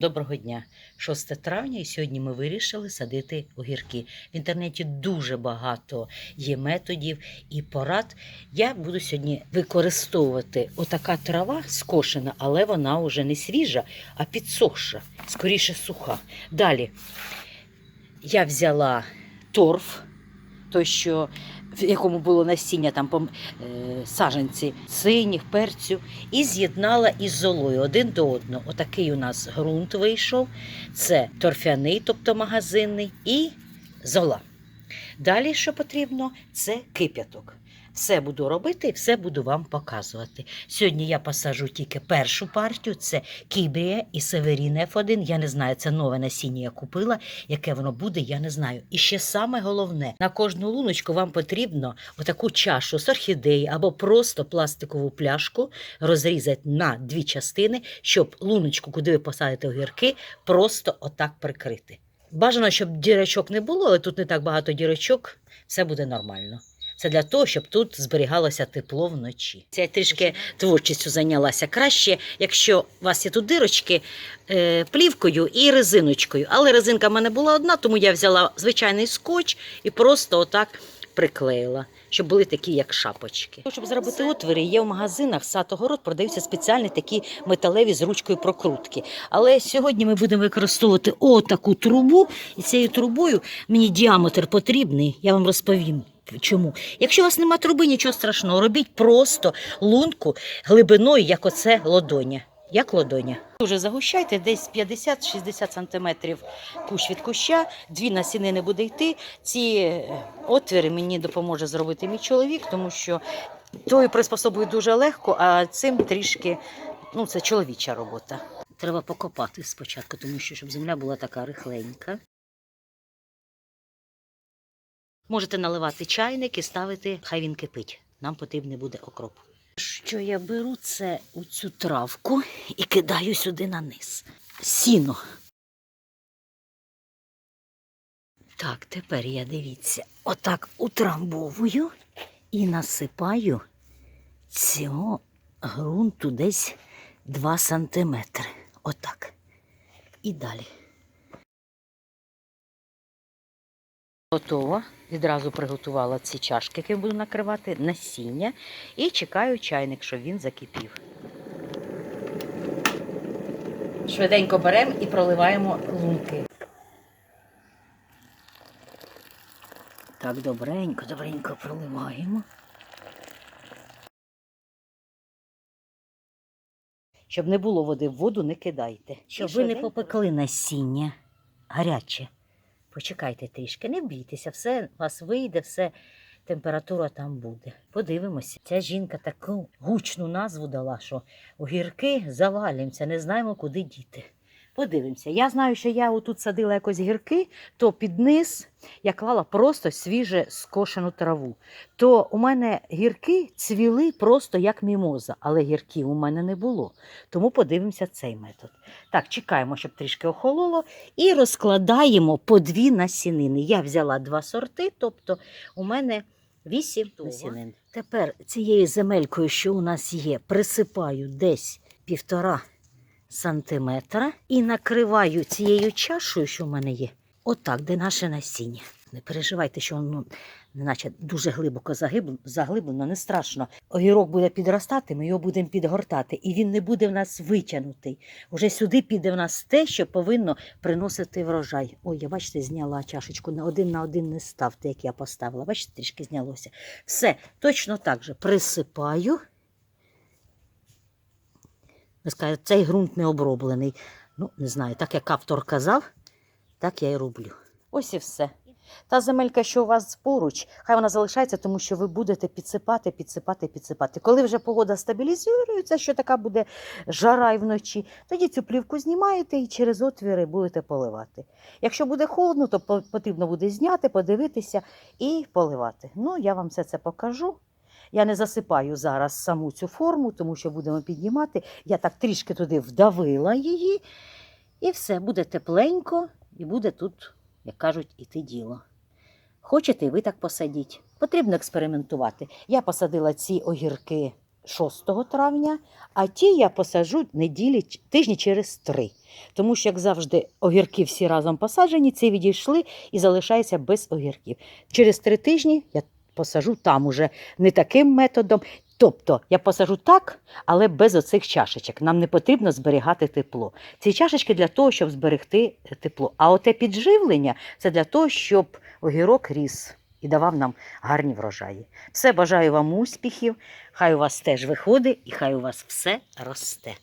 Доброго дня, 6 травня, і сьогодні ми вирішили садити огірки. В інтернеті дуже багато є методів і порад. Я буду сьогодні використовувати отака трава скошена, але вона вже не свіжа, а підсохша, скоріше суха. Далі я взяла торф, той, що в якому було насіння там пом- е, саджанці синіх, перцю, і з'єднала із золою один до одного. Отакий у нас ґрунт вийшов. Це торфяний, тобто магазинний, і зола. Далі, що потрібно, це кип'яток. Все буду робити все буду вам показувати. Сьогодні я посаджу тільки першу партію: це Кібрія і Северін F1. Я не знаю, це нове насіння я купила. Яке воно буде, я не знаю. І ще саме головне: на кожну луночку вам потрібно отаку чашу з орхідеї або просто пластикову пляшку розрізати на дві частини, щоб луночку, куди ви посадите огірки, просто отак прикрити. Бажано, щоб дірочок не було, але тут не так багато дірочок, все буде нормально. Це для того, щоб тут зберігалося тепло вночі. Це я трішки творчістю зайнялася. Краще, якщо у вас є тут дирочки е, плівкою і резиночкою. Але резинка в мене була одна, тому я взяла звичайний скотч і просто отак приклеїла, щоб були такі, як шапочки. Щоб зробити отвори, є в магазинах сад-огород продаються спеціальні такі металеві з ручкою прокрутки. Але сьогодні ми будемо використовувати отаку трубу, і цією трубою мені діаметр потрібний. Я вам розповім. Чому? Якщо у вас нема труби, нічого страшного, робіть просто лунку глибиною, як оце лодоня. Як лодоня. Дуже загущайте, десь 50-60 сантиметрів кущ від куща, дві насіни не буде йти. Ці е, отвіри мені допоможе зробити мій чоловік, тому що тою приспособою дуже легко, а цим трішки ну, це чоловіча робота. Треба покопати спочатку, тому що щоб земля була така рихленька. Можете наливати чайник і ставити, хай він кипить. Нам потрібний буде окроп. Що я беру, це оцю травку і кидаю сюди на низ. Сіно. Так, тепер я дивіться, отак утрамбовую і насипаю цього ґрунту десь 2 сантиметри. Отак. І далі. Готово. Відразу приготувала ці чашки, які буду накривати, насіння. І чекаю чайник, щоб він закипів. Швиденько беремо і проливаємо лунки. Так, добренько, добренько проливаємо. Щоб не було води в воду, не кидайте. Щоб ви не попекли насіння гаряче. Почекайте трішки, не бійтеся, все вас вийде, все температура там буде. Подивимося. Ця жінка таку гучну назву дала, що огірки завалюємося, не знаємо, куди діти. Подивимося. Я знаю, що я отут садила якось гірки, то під низ я клала просто свіже скошену траву. То у мене гірки цвіли просто як мімоза, але гірків у мене не було. Тому подивимося цей метод. Так, чекаємо, щоб трішки охололо, і розкладаємо по дві насінини. Я взяла два сорти, тобто у мене вісім насінин. Тепер цією земелькою, що у нас є, присипаю десь півтора сантиметра і накриваю цією чашею, що в мене є, отак, де наше насіння. Не переживайте, що воно наче дуже глибоко заглиблено, не страшно. Огірок буде підростати, ми його будемо підгортати, і він не буде в нас витягнутий. Уже сюди піде в нас те, що повинно приносити врожай. Ой, я бачите, зняла чашечку на один на один не ставте, як я поставила. Бачите, трішки знялося. Все, точно так же присипаю. Ви скажете, цей ґрунт не оброблений. Ну, не знаю, так як автор казав, так я і роблю. Ось і все. Та земелька, що у вас поруч, хай вона залишається, тому що ви будете підсипати, підсипати, підсипати. Коли вже погода стабілізується, що така буде жара і вночі, тоді цю плівку знімаєте і через отвіри будете поливати. Якщо буде холодно, то потрібно буде зняти, подивитися і поливати. Ну, я вам все це покажу. Я не засипаю зараз саму цю форму, тому що будемо піднімати. Я так трішки туди вдавила її, і все, буде тепленько, і буде тут, як кажуть, іти діло. Хочете, ви так посадіть. Потрібно експериментувати. Я посадила ці огірки 6 травня, а ті я посаджу неділі тижні через три. Тому що, як завжди, огірки всі разом посаджені, ці відійшли і залишаються без огірків. Через три тижні я посажу там уже не таким методом. Тобто я посажу так, але без оцих чашечок. Нам не потрібно зберігати тепло. Ці чашечки для того, щоб зберегти тепло. А оте підживлення це для того, щоб огірок ріс і давав нам гарні врожаї. Все бажаю вам успіхів. Хай у вас теж виходить, і хай у вас все росте.